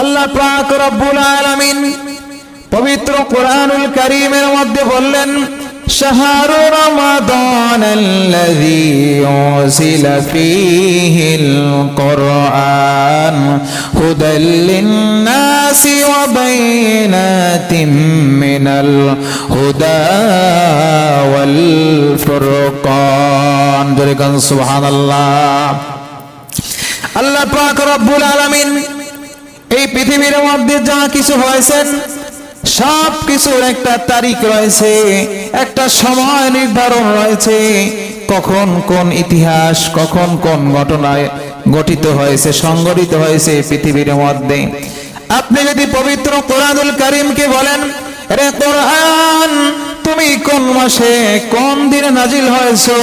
আল্লাহ পাক রব্বুল আলামিন পবিত্র কোরআনুল কারীমের মধ্যে বললেন شهر رمضان الذي أنزل فيه القرآن هدى للناس وبينات من الهدى والفرقان دركن سبحان الله আল্লাহ পাক রব্বুল আলামিন এই পৃথিবীর মধ্যে যা কিছু হয়েছেন সব কিছুর একটা তারিখ রয়েছে, একটা সময় নির্ধারণ রয়েছে। কখন কোন ইতিহাস, কখন কোন ঘটনায় গঠিত হয়েছে সংগঠিত হয়েছে পৃথিবীর মধ্যে। আপনি যদি পবিত্র কোরআনুল করিমকে বলেন, রে কোরআন, তুমি কোন মাসে কোন দিনে নাজিল হয়েছো?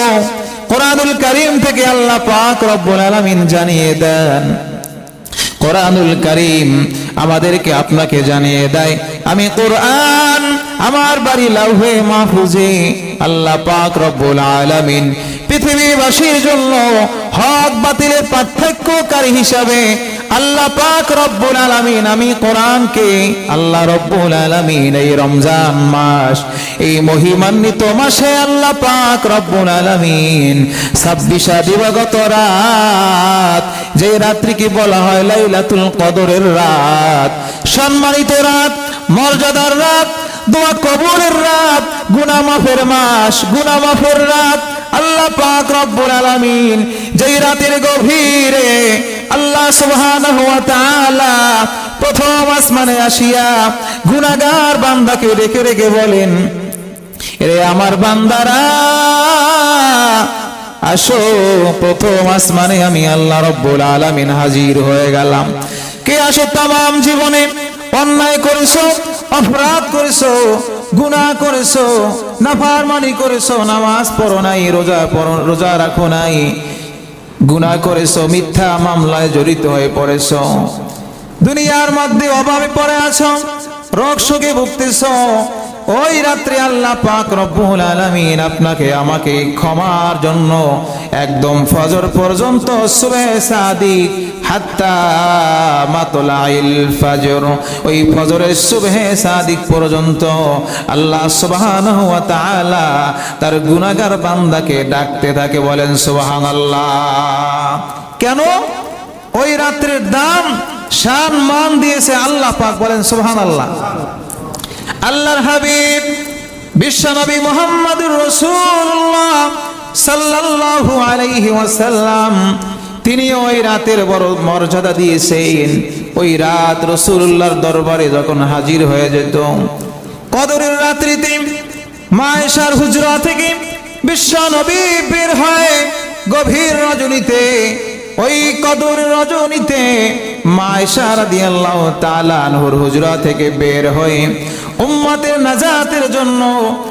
কোরআনুল করিম থেকে আল্লাহ পাক রব্বুল আলামিন জানিয়ে দেন কোরআনুল করিম আমাদেরকে আপনাকে জানিয়ে দেয়। আমি কোরআন আমার বাড়ি লাউহে মাহফুজে আল্লাহ পাক রব্বুল আলামিন পৃথিবীবাসীর জন্য হক বাতিলের পার্থক্যকারী হিসাবে আল্লাহ পাক রব্বুল আলামিন, আমি কোরআনকে আল্লাহ রব্বুল আলামিন এই রমজান মাস, এই মহিমান্বিত মাসে আল্লাহ পাক রব্বুল আলামিন ছাব্বিশা দিবাগত রাত, যে রাত্রিকে বলা হয় লাইলাতুল কদরের রাত, সম্মানিত রাত, মর্যাদার রাত, দোয়া কবরের রাত গুনা মাফের মাস গুনা মাফের রাত আল্লাহ পাক রব্বুল আলামিন যেই রাতের গভীরে আল্লাহ সুবহানাহু ওয়া তাআলা প্রথম আসমানে আসিয়া গুনাহগার বান্দাকে রেখে রেখে বলেন রে আমার বান্দারা, আসো, প্রথম আসমানে আমি আল্লাহ রব্বুল আলামিন হাজির হয়ে গেলাম। কে আসো তাম, জীবনে অন্যায় করেছ, অপরাধ করেছ গুনাহ করেছ, নাফরমানি করেছ, নামাজ পড়ো নাই, রোজা পড়ো, রোজা রাখো নাই। গুনা করেছ, মিথ্যা মামলায় জড়িত হয়ে পড়েছো। দুনিয়ার মধ্যে অভাবে পড়ে আছো, রোগ শোকে ভুগতেছো ওই রাত্রে আল্লাহ পাক রব্বুল আলামিন আপনাকে আমাকে ক্ষমার জন্য একদম ফজর পর্যন্ত সুবে সাদিক হাত্তা মাতলাইল ফজর, ওই ফজরের সুবহে সাদিক পর্যন্ত আল্লাহ সুবহানাহু ওয়া তাআলা তার গুনাহগার বান্দাকে ডাকতে থাকে, বলেন সুবহানাল্লাহ। কেন? ওই রাত্রের দাম শান মান দিয়েছে আল্লাহ পাক, বলেন সুবহানাল্লাহ। আল্লাহর হাবিব বিশ্বনবী মোহাম্মদুর রসুল্লাহ সাল্লাল্লাহু আলাইহি ওয়াসাল্লাম, তিনি ওই রাতের বড় মর্যাদা দিয়েছেন। ওই রাত রসুল্লাহর দরবারে যখন হাজির হয়ে যেত, কদরের রাত্রিতে মায়েশার হুজরা থেকে বিশ্ব নবী বের হয় গভীর রজনীতে। ওই কদর রজনীতে মায়েশা রাদিয়াল্লাহু তাআলা হুজরা থেকে বের হয়ে উম্মতের নাজাতের জন্য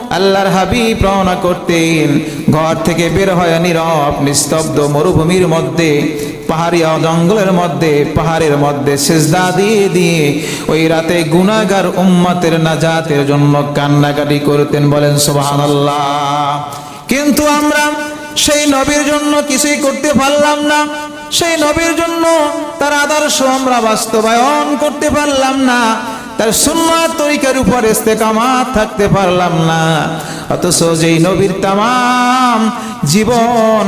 আল্লাহর হাবিব রওনা করতেন। ঘর থেকে বের হয় নীরব, নিস্তব্ধ মরুভূমির মধ্যে পাহাড়িয়া জঙ্গলের মধ্যে, পাহাড়ের মধ্যে সেজদা দিয়ে দিয়ে ওই রাতে গুনাগার উম্মতের নাজাতের জন্য কান্নাকাটি করতেন, বলেন সুবহানাল্লাহ। কিন্তু আমরা সেই নবীর জন্য কিছুই করতে পারলাম না। সেই নবীর জন্য তার আদর্শ আমরা বাস্তবায়ন করতে পারলাম না। তার সুন্নাত তরিকার উপর ইস্তেকামাত থাকতে পারলাম না। অথচ যেই নবীর তামাম জীবন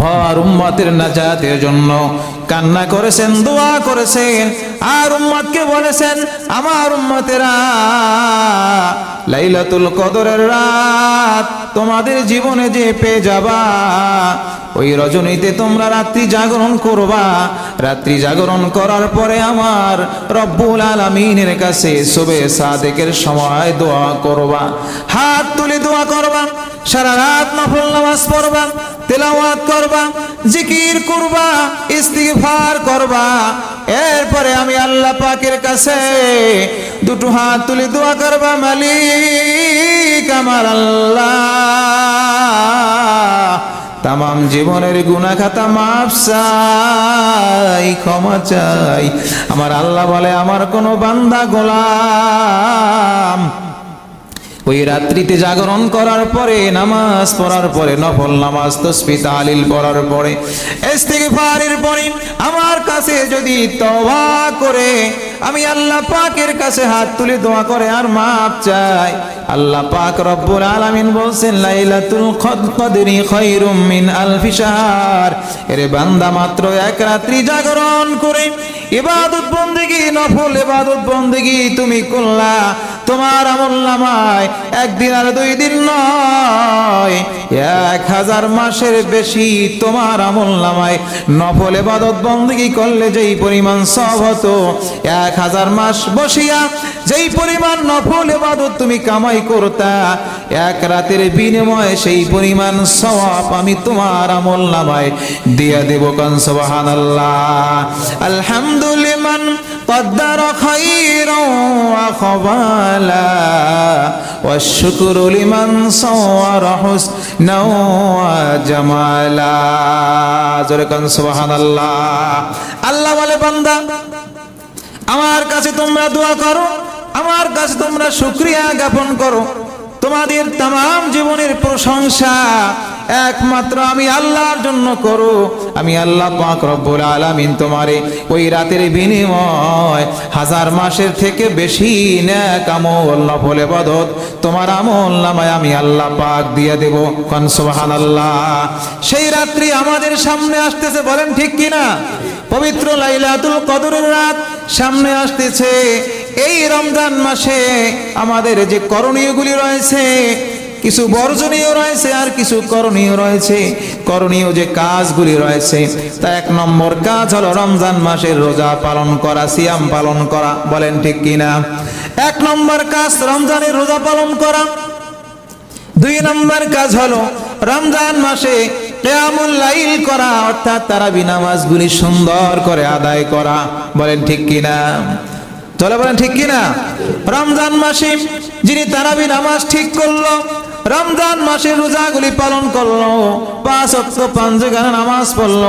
ভর উম্মতের নাজাতের জন্য কান্না করেছেন, দোয়া করেছেন, আর উম্মতকে বলেছেন, আমার উম্মতেরা, লাইলাতুল কদরের রাত তোমাদের জীবনে যে পেয়ে যাবা ওই রজনীতে তোমরা রাত্রি জাগরণ করবা। রাত্রি জাগরণ করার পরে আমার রব্বুল আলামিনের কাছে শোবে সাদেকের সময় দোয়া করবা। হাত তুলে দোয়া করবা, সারা রাত নফল নামাজ পড়বা, তেলাওয়াত করবা, জিকির করবা, ইস্তিগফার করবা। এরপরে আমি আল্লাহ পাকের কাছে দুটো হাত তুলে দোয়া করবা, মালিক আমার আল্লাহ। তামাম জীবনের গুনা খাতা মাপ চাই, ক্ষমা চাই। আমার আল্লাহ বলে, আমার কোনো বান্দা গোলাম ওই রাত্রিতে জাগরণ করার পরে, নামাজ পড়ার পরে, নফল নামাজ তসবি তালিল পড়ার পরে, ইস্তিগফারের পরে আমার কাছে যদি তওবা করে, আমি আল্লাহ পাকের কাছে হাত তুলে দোয়া করে আর মাপ চাই। আল্লাহ পাক রব্বুল আলামিন বলছেন, লাইলাতুল কদরি খায়রুম মিন আলফি শাহর। এরে বান্দা মাত্র এক রাত্রি জাগরণ করে, ইবাদত বন্দেগী, নফল ইবাদত বন্দেগী তুমি করলা। তোমার আমল নামায় একদিন আর দুই দিন নয়। এক হাজার মাসের বেশি তোমার আমল নামায়। নফল এবাদত বন্দী করলে যেই পরিমাণ সব হতো, এক হাজার মাস বসিয়া যেই পরিমাণ নফল এবাদত তুমি কামাই করতা, এক রাতের বিনিময়ে সেই পরিমাণ সওয়াব আমি তোমার আমল নামায়। দিয়া দেব কান সুবহানাল্লাহ। আলহামদুলিমান قدر خيرا وخبالا والشكر لمن صور حسنا وجمالا জোরে সুবহান আল্লাহ আল্লাহ বলে বান্দা আমার কাছে তোমরা দোয়া করো আমার কাছে তোমরা শুক্রিয়া জ্ঞাপন করো তোমাদের তাম জীবনের প্রশংসা একমাত্র আমি আল্লাহর জন্য করো। আমি আল্লাহ পাক রব্বুল আলামিন তোমারে ওই রাতের বিনিময় হাজার মাসের থেকে বেশি নেক আমল, নফল ইবাদত তোমার আমল নামায় আমি আল্লাহ পাক দিয়ে দেব। কোন সুবহানাল্লাহ। সেই রাত্রি আমাদের সামনে আসতেছে, বলেন ঠিক কিনা? পবিত্র লাইলাতুল কদরের রাত সামনে আসতেছে। এই রমজান মাসে আমাদের যে করণীয়গুলি রয়েছে কিছু বর্জনীয় রয়েছে আর কিছু করণীয় রয়েছে। করণীয় যে কাজগুলি রয়েছে, তা এক নম্বর কাজ হলো রমজান মাসের রোজা পালন করা, সিয়াম পালন করা, বলেন ঠিক কিনা? এক নম্বর কাজ রমজানের রোজা পালন করা। দুই নম্বর কাজ হলো রমজান মাসে লাইল করা, অর্থাৎ তারাবি নামাজগুলি সুন্দর করে আদায় করা, বলেন ঠিক কিনা? চলে বলেন ঠিক কিনা? রমজান মাসে যিনি তারাবি নামাজ ঠিক করল রমজান মাসে রোজাগুলি পালন করল, পাঁচ অক্ত পাঁচ গানা নামাজ পড়ল।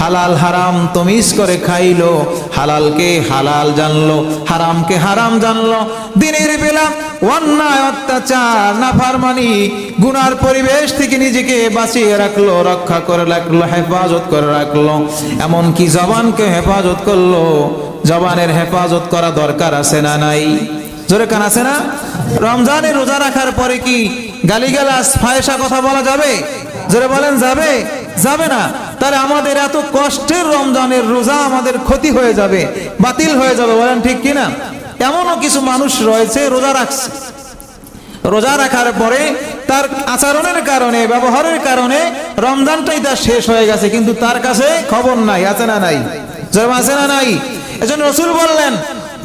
হালাল হারাম তমিজ করে খাইলো, হালালকে হালাল জানলো, হারামকে হারাম জানলো। দিনের বেলা অন্যায়, অত্যাচার না নাফারমানি, গুনার পরিবেশ থেকে নিজেকে বাঁচিয়ে রাখল, রক্ষা করে রাখল, হেফাজত করে রাখল। এমনকি জবানকে হেফাজত করল। জবানের হেফাজত করা দরকার আছে না নাই? জোরে কান আছে না? রমজানে রোজা রাখার পরে কি গালিগালাস ফায়সা কথা বলা যাবে? জোরে বলেন, যাবে? যাবে না। তাহলে আমাদের এত কষ্টের রমজানের রোজা আমাদের ক্ষতি হয়ে যাবে, বাতিল হয়ে যাবে, বলেন ঠিক কিনা? এমনও কিছু মানুষ রয়েছে, রোজা রাখছে। রোজা রাখার পরে তার আচরণের কারণে, ব্যবহারের কারণে রমজানটাই তার শেষ হয়ে গেছে, কিন্তু তার কাছে খবর নাই, আছে না নাই? আছে না নাই? এজন্য রসুল বললেন,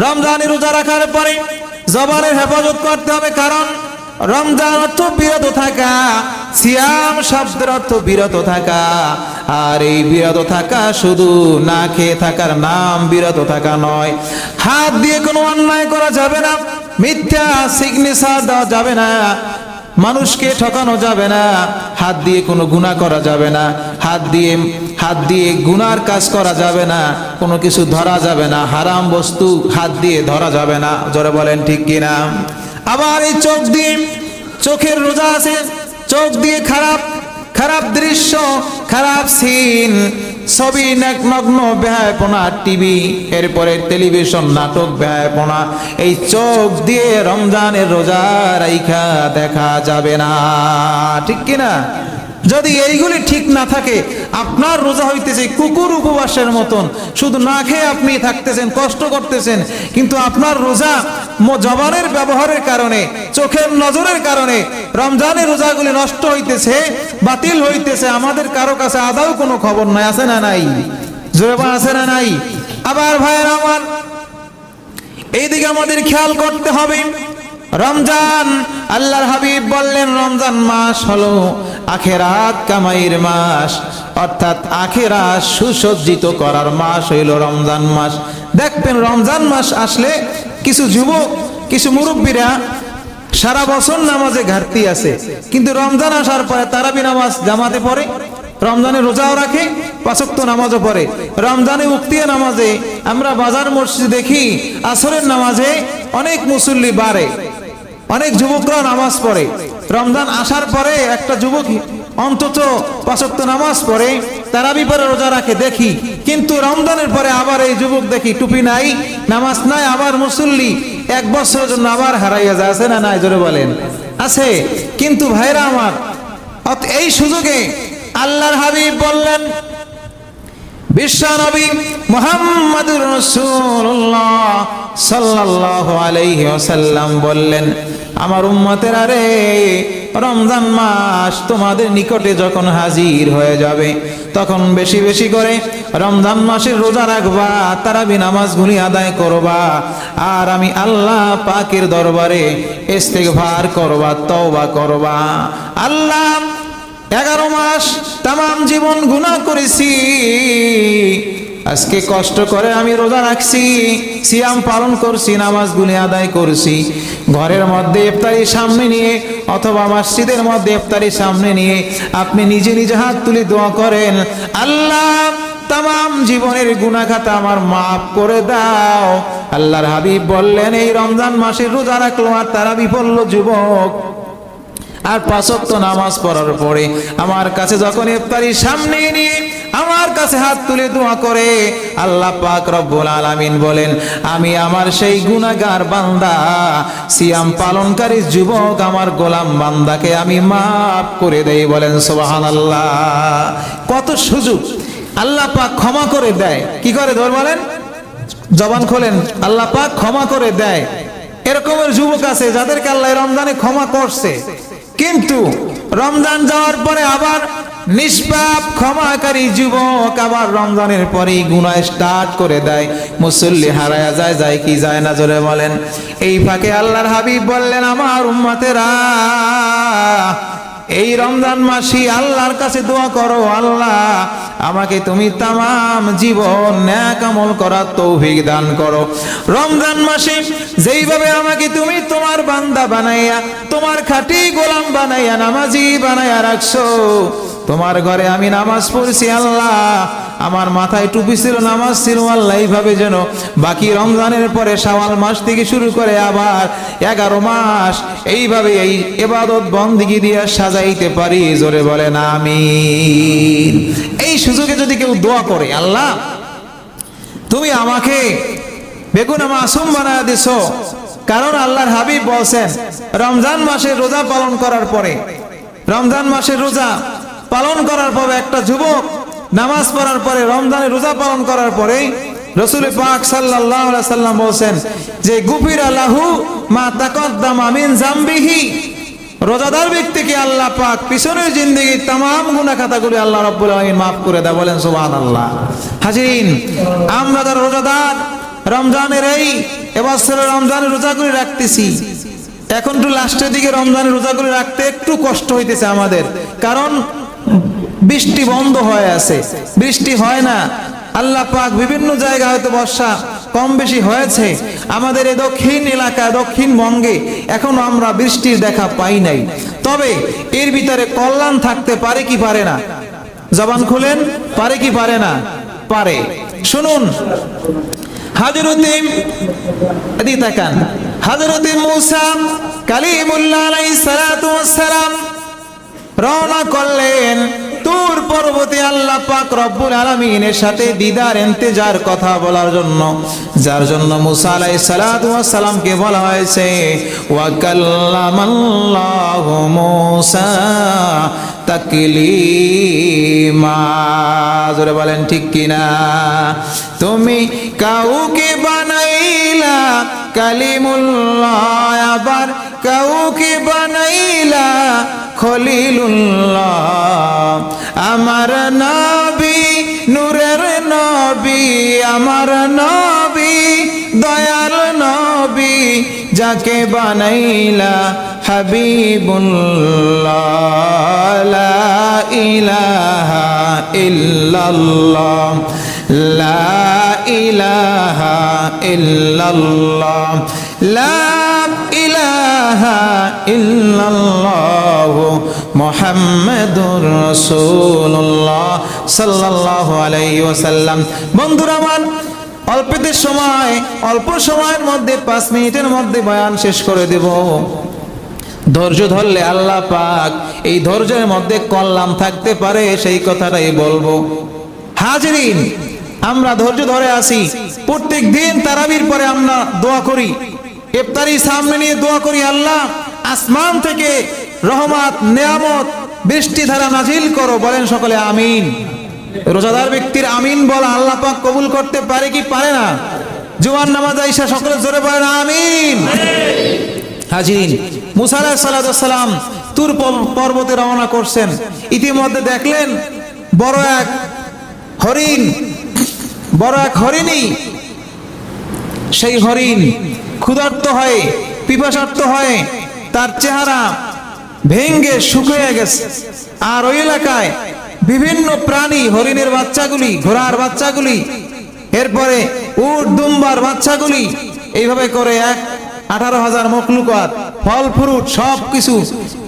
রমজানে রোজা রাখার পরে জবানের হেফাজত করতে হবে, কারণ রমজান অর্থ বিরত থাকা, সিয়াম শব্দের অর্থ বিরত থাকা। আর এই বিরত থাকা শুধু না খেয়ে থাকার নাম বিরত থাকা নয়। হাত দিয়ে কোনো অন্যায় করা যাবে না, মিথ্যা সিগনেচার দেওয়া যাবে না, মানুষকে ঠকানো যাবে না, হাত দিয়ে কোনো গুণা করা যাবে না, হাত দিয়ে হাত দিয়ে গুনার কাজ করা যাবে না, কোনো কিছু ধরা যাবে না, হারাম বস্তু হাত দিয়ে ধরা যাবে না। জোরে বলেন ঠিক কিনা? আবার এই চোখ দিয়ে চোখের রোজা আছে, চোখ দিয়ে খারাপ খারাপ দৃশ্য, খারাপ সিন ছবি নগ্ন ব্যয়পনা টিভি এরপরে টেলিভিশন নাটক ব্যয়পনা এই চোখ দিয়ে রমজানের রোজা রাইখা দেখা যাবে না। ঠিক কিনা? যদি এইগুলি ঠিক না থাকে আপনার রোজা হইতেছে কুকুর উপবাসের মতন। শুধু না খেয়ে আপনি থাকতেছেন কষ্ট করতেছেন কিন্তু আপনার রোজা জবানের ব্যবহারের কারণে চোখের নজরের কারণে রমজানের রোজাগুলি নষ্ট হইতেছে বাতিল হইতেছে আমাদের কারও কাছে আদাও কোনো খবর নাই আছে না নাই? জোরে বলেন, আছে না নাই? আবার ভাইয়ের আমার এইদিকে আমাদের খেয়াল করতে হবে। রমজান, আল্লাহর হাবিব বললেন, রমজান মাস হলো আখেরাত কামাইয়ের মাস। অর্থাৎ আখেরাত সুসজ্জিত করার মাস হইল রমজান মাস। দেখবেন, রমজান মাস আসলে কিছু যুবক, কিছু মুরব্বীরা সারা বছর নামাজে ঘাটতি আছে। কিন্তু রমজান আসার পরে তারাবি নামাজ জামাতে পড়ে, রমজানে রোজাও রাখে, পাঁচক্ত নামাজও পড়ে। রমজানে উক্তিয়া নামাজে আমরা বাজার মসজিদ দেখি, আসরের নামাজে অনেক মুসল্লি বাড়ে। অনেক যুবকরা নামাজ পড়ে। রমজান আসার পরে একটা যুবক অন্তত পাঁচক্ত নামাজ পড়ে তারাবি পরে রোজা রাখে, দেখি। কিন্তু রমজানের পরে আবার এই যুবক দেখি টুপি নাই, নামাজ নাই, আবার মুসল্লি এক বছরের জন্য আবার হারাইয়া যায়, আছে না নাই? জোরে বলেন। আছে। কিন্তু ভাইরা আমার এই সুযোগে আল্লাহর হাবিব বললেন বিশ্বনবী মুহাম্মাদুর রাসূলুল্লাহ। সাল্লাল্লাহু আলাইহি বললেন, আমার উম্মতের আরে রমজান মাস তোমাদের নিকটে যখন হাজির হয়ে যাবে, তখন বেশি বেশি করে রমজান মাসের রোজা রাখবা, তারাবি নামাজগুলি আদায় করবা, আর আমি আল্লাহ পাকের দরবারে ইস্তেগফার করবা, তওবা করবা। আল্লাহ, এগারো মাস তাম জীবন গুণা করেছি আজকে কষ্ট করে আমি রোজা রাখছি, সিয়াম পালন করছি নামাজগুলি আদায় করছি। ঘরের মধ্যে ইফতারি সামনে নিয়ে অথবা মসজিদের মধ্যে ইফতারি সামনে নিয়ে আপনি নিজে নিজে হাত তুলে দোয়া করেন, আল্লাহ তাম জীবনের গুণাখাতা আমার মাফ করে দাও। আল্লাহর হাবিব বললেন, এই রমজান মাসে রোজা রাখল আর তারা বিপল্ল যুবক। আর পাঁচক্ত নামাজ পড়ার পরে আমার কাছে যখন ইফতারি সামনে নিয়ে আমার কাছে হাত তুলে দোয়া করে। আল্লাহ পাক রব্বুল আলামিন বলেন, আমি আমার সেই গুনাহগার বান্দা, সিয়াম পালনকারী যুবক আমার গোলাম বান্দাকে আমি মাফ করে দেই। বলেন, সুবহানাল্লাহ। কত সুযোগ। আল্লাহ পাক ক্ষমা করে দেয়। কি করে ধর বলেন? জবান খোলেন। আল্লাহ পাক ক্ষমা করে দেয়। এরকমের যুবক আছে যাদেরকে আল্লাহ রমজানে ক্ষমা করছে। কিন্তু রমজান যাওয়ার পরে আবার নিষ্পাপ, ক্ষমাকারী যুবক আবার রমজানের পরেই গুনাহ স্টার্ট করে দেয়। মুসল্লি হারায়া যায় যায় কি যায় না জোরে বলেন। এই ফাঁকে আল্লাহর হাবিব বললেন, আমার উম্মাতেরা, এই রমজান মাসি আল্লাহর কাছে দোয়া করো, আল্লাহ, আমাকে তুমি তামাম জীবন ন্যাক আমল করার তৌফিক দান করো। রমজান মাসে যেইভাবে আমাকে তুমি তোমার বান্দা বানাইয়া, তোমার খাটি গোলাম বানাইয়া, নামাজি বানাইয়া রাখছো তোমার ঘরে আমি নামাজ পড়ছি, আল্লাহ। আমার মাথায় টুপি ছিল, নামাজ ছিল, আল্লাহ এইভাবে যেন বাকি রমজানের পরে শাওয়াল মাস থেকে শুরু করে আবার এগারো মাস এইভাবে এই এবাদত বন্দিগি দিয়ে সাজাইতে পারি। জোরে বলেন, আমিন। এই সুযোগে যদি কেউ দোয়া করে, আল্লাহ, তুমি আমাকে বেগুন মাসুম বানায় দিছ। কারণ আল্লাহর হাবিব বলছেন, রমজান মাসে রোজা পালন করার পরে, রমজান মাসে রোজা পালন করার পরে একটা যুবক নামাজ পড়ার পরে রমজানে রোজা পালন করার পরে রসুল পাক আলাইহি সাল্লাম বলছেন যে, গুফির আলাহু মা তাকদ্দাম আমিন জামবিহি। রোজাদার ব্যক্তিকে আল্লাহ পাক পিছনের জিন্দগি তাম গুনা খাতাগুলি আল্লাহ রব্বুল আলামিন মাফ করে দেয়, বলেন সুবহানাল্লাহ। হাজিরিন আমরা যারা রোজাদার, রমজানের এই এবছরের রমজানের রোজাগুলি রাখতেছি। এখন একটু লাস্টের দিকে রমজানের রোজাগুলি রাখতে একটু কষ্ট হইতেছে আমাদের। কারণ বৃষ্টি বন্ধ হয়ে আছে। বৃষ্টি হয় না। আল্লাহ পাক বিভিন্ন জায়গায় হয়তো বর্ষা কম বেশি হয়েছে। আমাদের এই দক্ষিণ এলাকায় দক্ষিণবঙ্গে এখনও আমরা বৃষ্টির দেখা পাই নাই। তবে এর ভিতরে কল্যাণ থাকতে পারে কি পারে না? জবান খুলেন, পারে কি পারে না? পারে। শুনুন। এদিকে তাকান। হাজরতে মুসা কালিমুল্লাহ আলাইহিস সালাতু ওয়াস সালাম রওনা করলেন। তুর পর্বতে আল্লাহ পাক রব্বুল আলামিনের সাথে দিদার ইন্তেজার কথা বলার জন্য। যার জন্য মুসা ওয়াস সালামকে বলা হয়েছে, ওয়া কাল্লামাল্লাহু মুসা তাকলিমা। জোরে বলেন, ঠিক কিনা? তুমি কাউকে বানাইলা কালিমুল্লাহ, আবার কাউকে বানাইলা খলিলুল্লাহ। আমার নবী, নূরের নবী, আমার নবী, দয়াল নবী, যাকে বানাইলা হাবিবুল্লাহ ইলাহা ইল্লাল্লাহ, লা ইলাহা ইল্লাল্লাহ, লা ইলাহা ইল্লাল্লাহ মুহাম্মাদুর রাসূলুল্লাহ ওয়াসাল্লাম। বন্ধুরা আমার, অল্পতে সময়, অল্প সময়ের মধ্যে, পাঁচ মিনিটের মধ্যে বয়ান শেষ করে দেব। ধৈর্য ধরলে আল্লাহ পাক এই ধৈর্যের মধ্যে কল্যাণ থাকতে পারে, সেই কথাটাই বলব। হাজরিন, আমরা ধৈর্য ধরে আসি প্রত্যেক দিন তারাবির পরে আমরা দোয়া করি। ইফতারি সামনে নিয়ে দোয়া করি আল্লাহ, আসমান থেকে রহমত, নেয়ামত, বৃষ্টি ধারা নাজিল করো, বলেন সকলে আমিন। রোজাদার ব্যক্তির আমিন বলা আল্লাহ পাক কবুল করতে পারে কি পারে না? জুয়ান নামাজ আইসা সকলে জোরে বলেন আমিন। হাজিরিন, মুসা সালাম তুর পর- পর্বতে রওনা করছেন। ইতিমধ্যে দেখলেন বড় এক হরিণ, বড় এক হরিণী সেই হরিণ ক্ষুধার্ত হয়ে, পিপাসার্ত হয়ে, তার চেহারা ভেঙ্গে শুকিয়ে গেছে। আর ওই এলাকায় বিভিন্ন প্রাণী হরিণের বাচ্চাগুলি, ঘোড়ার বাচ্চাগুলি, এরপরে উট, দুম্বার বাচ্চাগুলি, এইভাবে করে এক আঠারো হাজার মখলুকাত ফল, ফ্রুট সব কিছু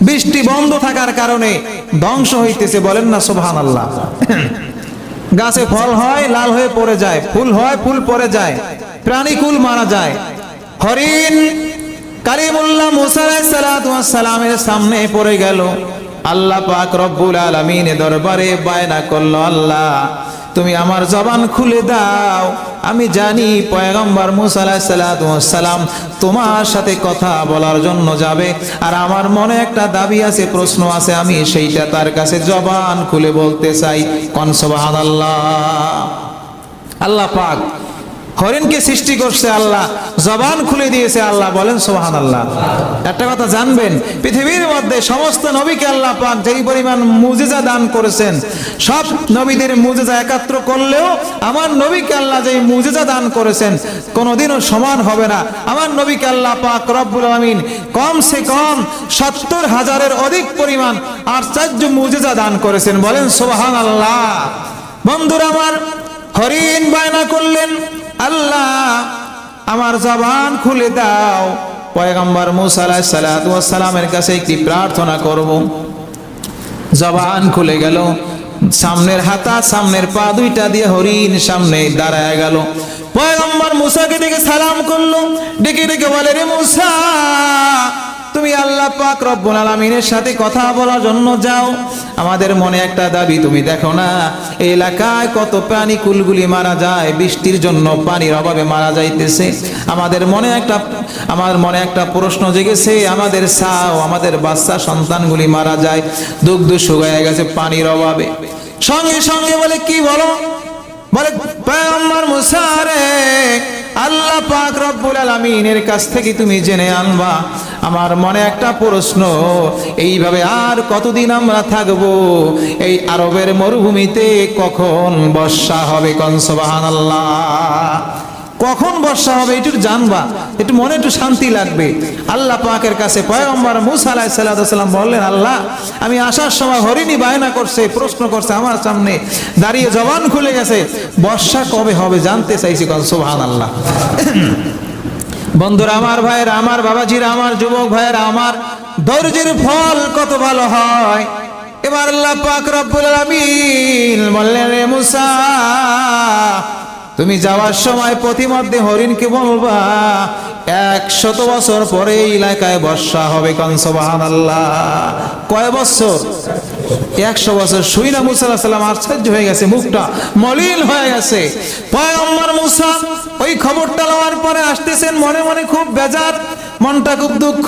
বৃষ্টি বন্ধ থাকার কারণে ধ্বংস হইতেছে বলেন না সোভান আল্লাহ গাছে ফল হয়, লাল হয়ে পড়ে যায়, ফুল হয়, ফুল পড়ে যায়। প্রাণীকুল মারা যায়। হরিণ কালিমুল্লাহ মুসা সালামের সামনে পড়ে গেল। আল্লাহ পাক রব্বুল আলমিন দরবারে বায়না করল, আল্লাহ, তুমি আমার জবান খুলে দাও। আমি জানি পয়গম্বর মুসা সালাম তোমার সাথে কথা বলার জন্য যাবে। আর আমার মনে একটা দাবি আছে, প্রশ্ন আছে, আমি সেইটা তার কাছে জবান খুলে বলতে চাই। কনসবাহান আল্লাহ আল্লাহ পাক হরিণকে সৃষ্টি করছে আল্লাহ, জবান খুলে দিয়েছে আল্লাহ, বলেন সোহান আল্লাহ একটা কথা জানবেন, পৃথিবীর মধ্যে সমস্ত নবীকে আল্লাহ পাক যেই পরিমাণ মুজিজা দান করেছেন, সব নবীদের মুজিজা একাত্র করলেও আমার নবীকে আল্লাহ যেই মুজিজা দান করেছেন, কোনোদিনও সমান হবে না। আমার নবীকে আল্লাহ পাক রব্বুল আমিন কম সে কম সত্তর হাজারের অধিক পরিমাণ আশ্চর্য মুজিজা দান করেছেন, বলেন সোহান আল্লাহ বন্ধুরা আমার হরিণ বায়না করলেন আল্লাহ, আমার জবান খুলে দাও। পয়গম্বর মুসা সালামের কাছে একটি প্রার্থনা করব। জবান খুলে গেল। সামনের হাতা, সামনের পা দুইটা দিয়ে হরিণ সামনে দাঁড়ায় গেল। পয়গম্বর মুসাকে ডেকে সালাম করল। ডেকে ডেকে বলে, রে মুসা তুমি আল্লাহ পাক রব্বুল আলামিনের সাথে কথা বলার জন্য যাও। আমাদের মনে একটা দাবি, তুমি দেখো না, এলাকায় কত প্রাণী কুলগুলি মারা যায়, বৃষ্টির জন্য পানির অভাবে মারা যাইতেছে। আমাদের মনে একটা, আমার মনে একটা প্রশ্ন জেগেছে, আমাদের সাও আমাদের বাচ্চা সন্তানগুলি মারা যায়, দুগ্ধ শুকায় গেছে পানির অভাবে। সঙ্গে সঙ্গে বলে, কি বলো? বলে, পয়গম্বর মুসা রে আল্লাহ পাক রব্বুল আলামিনের কাছ থেকে তুমি জেনে আনবা। আমার মনে একটা প্রশ্ন, এইভাবে আর কতদিন আমরা থাকব? এই আরবের মরুভূমিতে কখন বর্ষা হবে কনসবাহান আল্লাহ কখন বর্ষা হবে একটু জানবা, একটু মনে একটু শান্তি লাগবে। আল্লাহ পাকের কাছে পয়গম্বর মুসা আলাইহিস সালাম বললেন, আল্লাহ, আমি আসার সময় হরিণী বায়না করছে, প্রশ্ন করছে আমার সামনে, দাঁড়িয়ে জবান খুলে গেছে, বর্ষা কবে হবে জানতে চাইছি কন সুবহান আল্লাহ বন্ধুরা, আমার ভাইয়ের, আমার বাবাজির, আমার যুবক ভাইয়ের, আমার ধৈর্যের ফল কত ভালো হয়। এবার আল্লাহ পাক রব্বুল আলামিন বললেন রে মুসা তুমি যাওয়ার সময় প্রতিমধ্যে হরিণকে বলবা, একশত বছর পরে এলাকায় বর্ষা হবে কনসবাহান আল্লাহ কয় বছর? একশো বছর। সুইনা মুসা সাল্লাম আশ্চর্য হয়ে গেছে, মুখটা মলিন হয়ে গেছে। পয়গম্বর মুসা ওই খবরটা লওয়ার পরে আসতেছেন, মনে মনে খুব বেজার, মনটা খুব দুঃখ।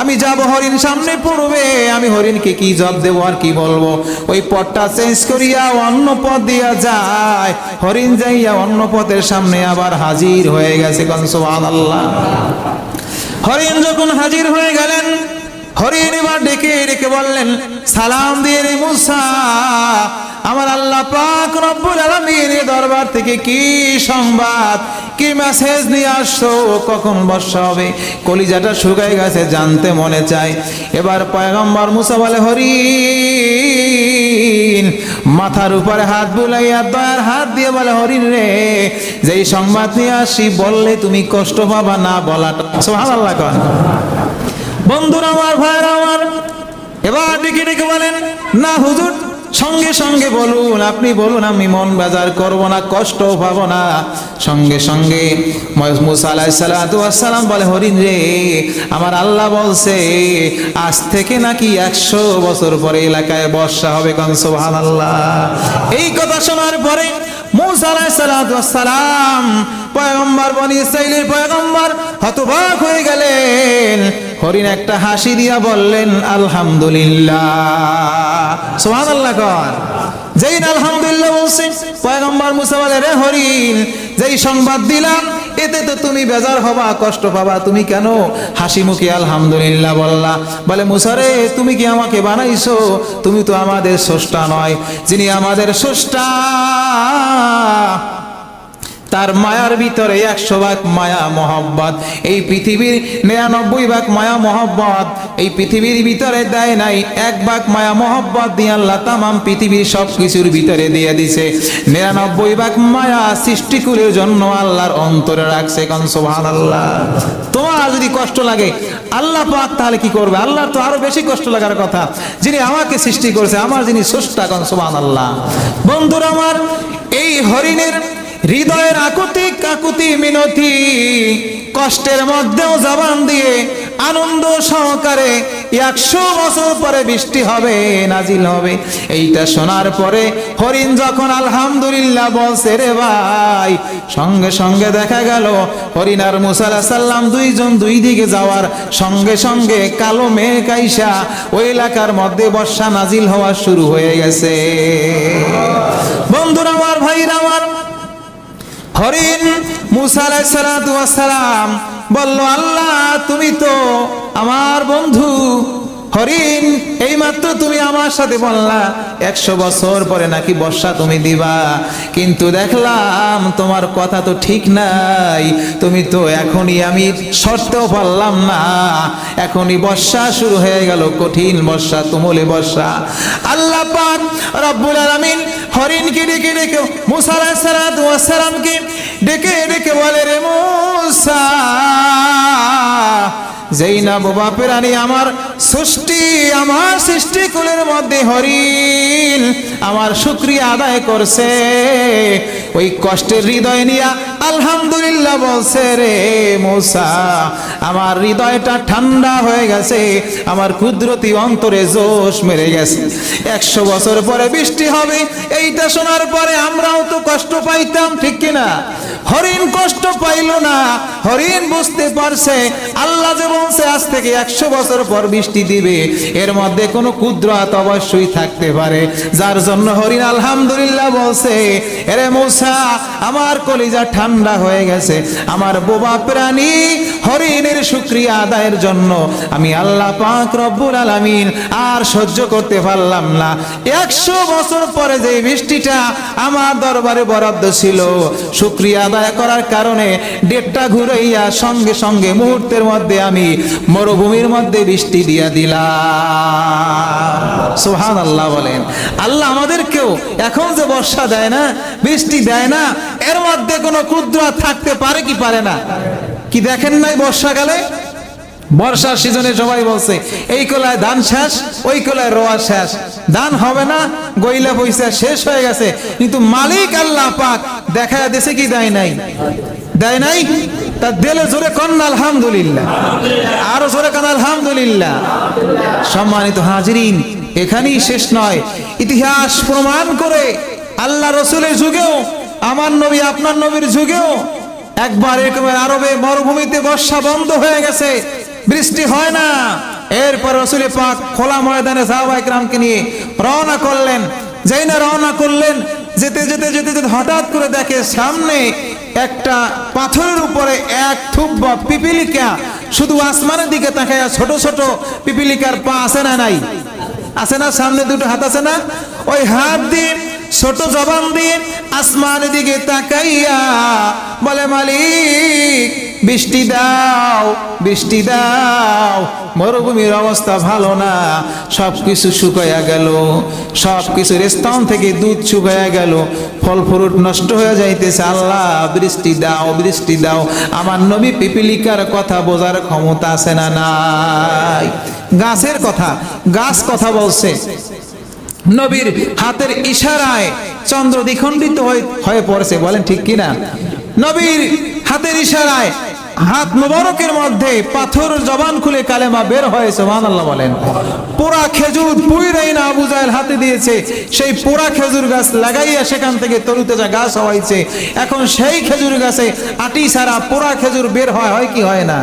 আমি যাব হরিণ সামনে পড়বে, আমি হরিণকে কি জব দেব আর কি বলব? ওই পথটা চেঞ্জ করিয়া অন্য পথ দিয়া যায়। হরিণ যাইয়া অন্য পথের সামনে আবার হাজির হয়ে গেছে আল্লাহ হরিণ যখন হাজির হয়ে গেলেন, হরিণ এবার ডেকে ডেকে বললেন, সালাম দিয়ে রে মুসা আমার আল্লাহ পাক রব্বুল আলামিনের দরবার থেকে কি সংবাদ, কি মেসেজ নিয়ে আসছো? কখন বর্ষা হবে? কলিজাটা শুকায় গেছে, জানতে মনে চায়। এবার পয়গম্বর মুসা বলে, হরি, মাথার উপরে হাত বুলাইয়া দয়ার হাত দিয়ে বলে হরিণ রে, যেই সংবাদ নিয়ে আসি, বললে তুমি কষ্ট পাবা না বলাটা। সুবহানাল্লাহ কন। বন্ধুরা আমার, ভাইরা আমার, এবার ডেকে ডেকে বলেন, না হুজুর সঙ্গে সঙ্গে বলুন, আপনি বলুন, আমি মন বাজার করব না, কষ্ট পাবো না। সঙ্গে সঙ্গে সালাম বলে, হরিণ রে, আমার আল্লাহ বলছে, আজ থেকে নাকি একশো বছর পরে এলাকায় বর্ষা হবে কনসোভান আল্লাহ এই কথা শোনার পরে হয়ে গেলেন। হরিণ একটা হাসি দিয়া বললেন, আলহামদুলিল্লাহ। আল্লাহ কর। যেই আলহামদুলিল্লাহ বলছে, পয়গম্বর মুসা বলে, রে হরিণ, যেই সংবাদ দিলাম এতে তো তুমি বেজার হবা, কষ্ট পাবা, তুমি কেন? হাসি মুখে আলহামদুলিল্লাহ বললা। বলে, মুসারে, তুমি কি আমাকে বানাইছো? তুমি তো আমাদের স্রষ্টা নয়। যিনি আমাদের স্রষ্টা তার মায়ার ভিতরে একশো ভাগ মায়া মহব্বত। এই পৃথিবীর নিরানব্বই ভাগ মায়া মহব্বত। এই পৃথিবীর ভিতরে দেয় নাই এক ভাগ মায়া মহব্বত দিয়ে আল্লাহ তামাম পৃথিবীর সব কিছুর ভিতরে দিয়ে দিছে। নিরানব্বই ভাগ মায়া সৃষ্টিকুলের জন্য আল্লাহর অন্তরে রাখছে কন সোহান আল্লাহ তোমার যদি কষ্ট লাগে, আল্লাহ পাক তাহলে কি করবে? আল্লাহর তো আরও বেশি কষ্ট লাগার কথা। যিনি আমাকে সৃষ্টি করছে, আমার যিনি স্রষ্টা কন সোহান আল্লাহ বন্ধুরা আমার, এই হরিণের হৃদয়ের আকুতি কাকুতি মিনতি, কষ্টের মধ্যেও জবান দিয়ে আনন্দ সহকারে একশো বছর পরে বৃষ্টি হবে, নাজিল হবে। এইটা শোনার পরে হরিণ যখন আলহামদুলিল্লাহ বলছে, রে ভাই। সঙ্গে সঙ্গে দেখা গেল, হরিণ আর মুসাল্লাহ সাল্লাম দুইজন দুই দিকে যাওয়ার সঙ্গে সঙ্গে কালো মেঘ আইসা ওই এলাকার মধ্যে বর্ষা নাজিল হওয়া শুরু হয়ে গেছে। বন্ধুরা, আমার ভাইরা হরিণ মুসা সালাম বলল আল্লাহ তুমি তো আমার বন্ধু। হরিণ, এইমাত্র তুমি আমার সাথে বললা, একশো বছর পরে নাকি বর্ষা তুমি দিবা। কিন্তু দেখলাম তোমার কথা তো ঠিক নাই, তুমি তো এখনই আমি সরতেও পারলাম না। এখনই বর্ষা শুরু হয়ে গেল, কঠিন বর্ষা, তুমলে বর্ষা। আল্লাহ পাক রব্বুল আলামিন হরিণকে ডেকে ডেকে মুসা আলাইহিস সালামকে ডেকে ডেকে বলে, রে মুসা, যেই না বাবা প্রাণী আমার সৃষ্টি, আমার সৃষ্টি কুলের মধ্যে হরিণ। আমার শুক্রিয়া আদায় করছে। ওই কষ্টের হৃদয় নিয়া আলহামদুলিল্লাহ বলছে রে মোসা, আমার হৃদয়টা ঠান্ডা হয়ে গেছে, আমার কুদরতি অন্তরে জোশ মেরে গেছে। একশো বছর পরে বৃষ্টি হবে, এইটা শোনার পরে আমরাও তো কষ্ট পাইতাম, ঠিক কিনা? হরিণ কষ্ট পাইল না। হরিণ বুঝতে পারছে, আল্লাহ যে বলছে, আজ থেকে একশো বছর পর বৃষ্টি দিবে। এর মধ্যে কোনো কুদ্রাত অবশ্যই থাকতে পারে। যার জন্য হরিণ আলহামদুলিল্লাহ বলছে, এরে মৌসা, আমার কলিজা ঠান্ডা হয়ে গেছে। আমার বোবা প্রাণী হরিণের শুক্রিয়া আদায়ের জন্য আমি আল্লাহ পাক রব্বুল আলামিন আর সহ্য করতে পারলাম না। একশো বছর পরে যে বৃষ্টিটা আমার দরবারে বরাদ্দ ছিল শুক্রিয়া আদায় করার কারণে ডেটটা ঘুরাইয়া সঙ্গে সঙ্গে মুহূর্তের মধ্যে আমি মরুভূমির মধ্যে বৃষ্টি দিয়া দিলাম। সোহান আল্লাহ বলেন। আল্লাহ আমাদেরকেও এখন যে বর্ষা দেয় না, বৃষ্টি দেয় না, এর মধ্যে কোনো ক্ষুদ্র থাকতে পারে কি পারে না? কি দেখেন নাই বর্ষাকালে? বর্ষার সিজনে সবাই বলছে, এই কোলায় ধান শেষ, ওই কোলায় রোয়া শেষ। ধান হবে না, গইলা পয়সা শেষ হয়ে গেছে। কিন্তু মালিক আল্লাহ পাক দেখা দিছে কি দেয় নাই? দেয় নাই? তার দিলে জোরে কন্যা আলহামদুলিল্লাহ। আরও জোরে কান আলহামদুলিল্লাহ। সম্মানিত হাজিরিন, এখানেই শেষ নয়। ইতিহাস প্রমাণ করে আল্লাহ রসুলের যুগেও, আমার নবী আপনার নবীর যুগেও, একবার এরকম আরবে মরুভূমিতে বর্ষা বন্ধ হয়ে গেছে। বৃষ্টি হয় না। এরপর রসুল পাক খোলা ময়দানে সাহবাইক রামকে নিয়ে রওনা করলেন। যেই না রওনা করলেন, যেতে যেতে যেতে যেতে হঠাৎ করে দেখে সামনে একটা পাথরের উপরে এক থুব্ব পিপিলিকা। শুধু আসমানের দিকে তাকায় ছোট ছোট পিপিলিকার পা আছে না নাই? আছে না? সামনে দুটো হাত আছে না? ওই হাত দিয়ে, ছোট জবান দিয়ে আসমানের দিকে তাকাইয়া বলে, মালিক বৃষ্টি দাও বৃষ্টি দাও, মরুভূমির অবস্থা ভালো না। সব কিছু শুকাইয়া গেল সব কিছুর স্থান থেকে দুধ শুকাইয়া গেল। ফল ফ্রুট নষ্ট হয়ে যাইতেছে, আল্লাহ, বৃষ্টি দাও বৃষ্টি দাও। আমার নবী পিপিলিকার কথা বোঝার ক্ষমতা আছে না নাই? গাছের কথা, গাছ কথা বলছে। নবীর হাতের ইশারায় চন্দ্র দ্বিখণ্ডিত হয়ে হয়ে পড়েছে, বলেন ঠিক কিনা? নবীর হাতের ইশারায় হাত মোবারকের মধ্যে পাথর জবান খুলে কালেমা বের হয় সোহান আল্লাহ বলেন। পোড়া খেজুর পুইরাই না আবু জাহেল হাতে দিয়েছে, সেই পোড়া খেজুর গাছ লাগাইয়া সেখান থেকে তরুতেজা গাছ হওয়াইছে। এখন সেই খেজুর গাছে আটি সারা পোড়া খেজুর বের হয় হয় কি হয় না?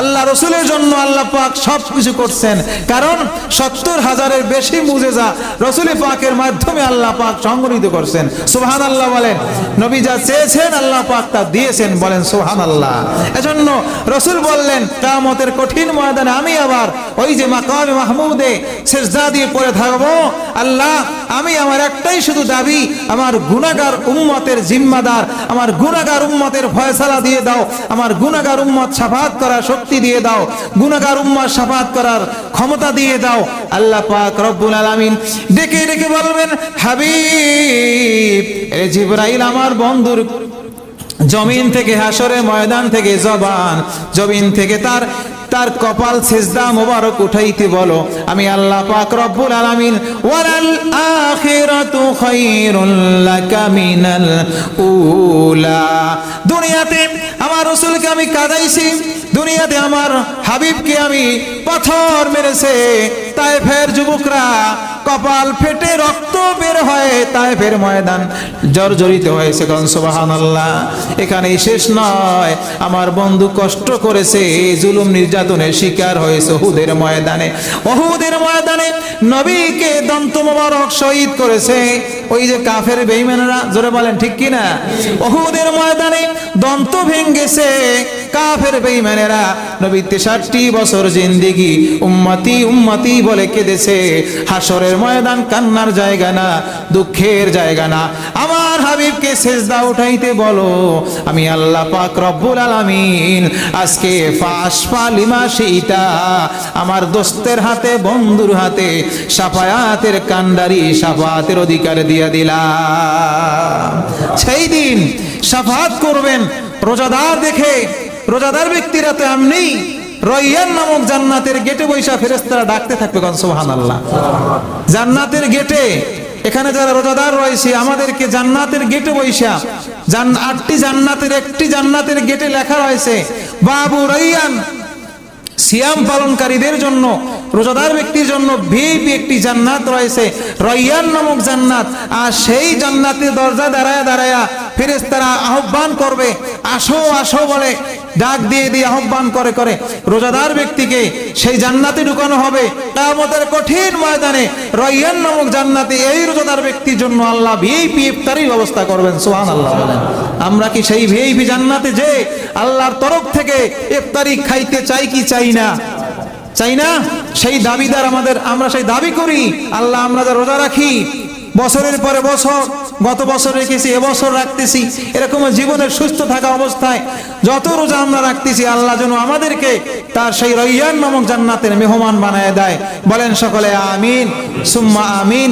আল্লাহ রসুলের জন্য আল্লাহ পাক সব কিছু করছেন। কারণ সত্তর হাজারের বেশি মুজেজা রসুল পাকের মাধ্যমে আল্লাহ পাক সংগঠিত করছেন। সুহান আল্লাহ বলেন, নবী যা চেয়েছেন আল্লাহ পাক তা দিয়েছেন বলেন সোহান আল্লাহ এজন্য রসুল বললেন কামতের কঠিন ময়দানে আমি আবার ওই যে মাকাম মাহমুদে শেষদা দিয়ে পড়ে থাকব। আল্লাহ, আমি আমার একটাই শুধু দাবি, আমার গুনাগার উম্মতের জিম্মাদার, আমার গুনাগার উম্মতের ফয়সালা দিয়ে দাও, আমার গুনাগার উম্মত সাফাত করার শক্তি দিয়ে দাও। গুনাগার উম্মার সাফাত করার ক্ষমতা দিয়ে দাও। আল্লাহ পাক রব্বুল আলামিন ডেকে ডেকে বলবেন, হাবিব এ জিবরাইল আমার বন্ধুর জমিন থেকে হাসরে ময়দান থেকে জবান, জমিন থেকে তার তার কপাল সেজদা মোবারক উঠাইতে বলো। আমি আল্লাহ পাক রব্বুল আলামিন, ওয়ালাল আখিরাতু খায়রুল লাকা মিনাল উলা। দুনিয়াতে আমার রাসূলকে আমি কাদাইছি, দুনিয়াতে আমার হাবিবকে আমি পাথর মেরেছে। তাইফের যুবকরা কপাল ফেটে রক্ত বের হয় তাইফের ময়দান, জর্জরিত হয়েছে গন সুবহানাল্লাহ। এখানেই শেষ নয়। আমার বন্ধু কষ্ট করেছে, জুলুম নির্যাতনের শিকার হয়েছে অহুদের ময়দানে। অহুদের ময়দানে নবীকে দন্ত মোবারক শহীদ করেছে। ওই যে কাফের বেইমানরা জোরে বলেন ঠিক কিনা? ওহুদের ময়দানে দন্ত ভেঙ্গেছে কাফের বেঈমানেরা নবী তেষট্টি বছর জিন্দিগি উম্মতি উম্মতি বলে কেঁদেছে। হাসরের ময়দান কান্নার জায়গা না, দুঃখের জায়গা না। আমার হাবিবকে সেজদা উঠাইতে বলো, আমি আল্লাহ পাক রব্বুল আলামিন, আজকে ফাঁস পালিমা সেইটা আমার দোস্তের হাতে, বন্ধুর হাতে, সাফায়াতের কান্ডারি সাফাতের অধিকার দিয়ে দিলাম। সেই দিন সাফাত করবেন, রোজাদার দেখে রোজাদার ব্যক্তিরা তো এমনি রয়ান নামক জান্নাতের গেটে বৈশা ফেরেস্তারা ডাকতে থাকবে কন সুবহানাল্লাহ। জান্নাতের গেটে, এখানে যারা রোজাদার রয়েছে, আমাদেরকে জান্নাতের গেটে বৈশা আটটি জান্নাতের, একটি জান্নাতের গেটে লেখা রয়েছে, বাবু রয়ান সিয়াম পালনকারীদের জন্য, রোজাদার ব্যক্তির জন্য ভিপি একটি জান্নাত রয়েছে রয়ান নামক জান্নাত, আর সেই জান্নাতের দরজা দাঁড়ায় দাঁড়ায়া ফেরেশতারা আহ্বান করবে, আসো আসো বলে ডাক দিয়ে দিয়ে আহ্বান করে করে। রোজাদার ব্যক্তিকে সেই জান্নাতে ঢুকানো হবে। কামতের কঠিন ময়দানে রয়ান নামক জান্নাতে এই রোজাদার ব্যক্তির জন্য আল্লাহ ভিআইপি ইফতারির ব্যবস্থা করবেন সোহান আল্লাহ বলেন। আমরা কি সেই ভিআইপি জান্নাতে যে আল্লাহর তরফ থেকে ইফতারি খাইতে চাই কি চাই না? চাই না? সেই দাবিদার আমাদের, আমরা সেই দাবি করি, আল্লাহ আমরা যা রোজা রাখি বছরের পরে বছর, গত বছর রেখেছি এবছর রাখতেছি। এরকম জীবনের সুস্থ থাকা অবস্থায় যত রোজা আমরা রাখতেছি, আল্লাহ যেন আমাদেরকে তার সেই রইয়ান নামক জান্নাতের মেহমান বানায় দেয়। বলেন সকলে, আমিন। সুম্মা আমিন।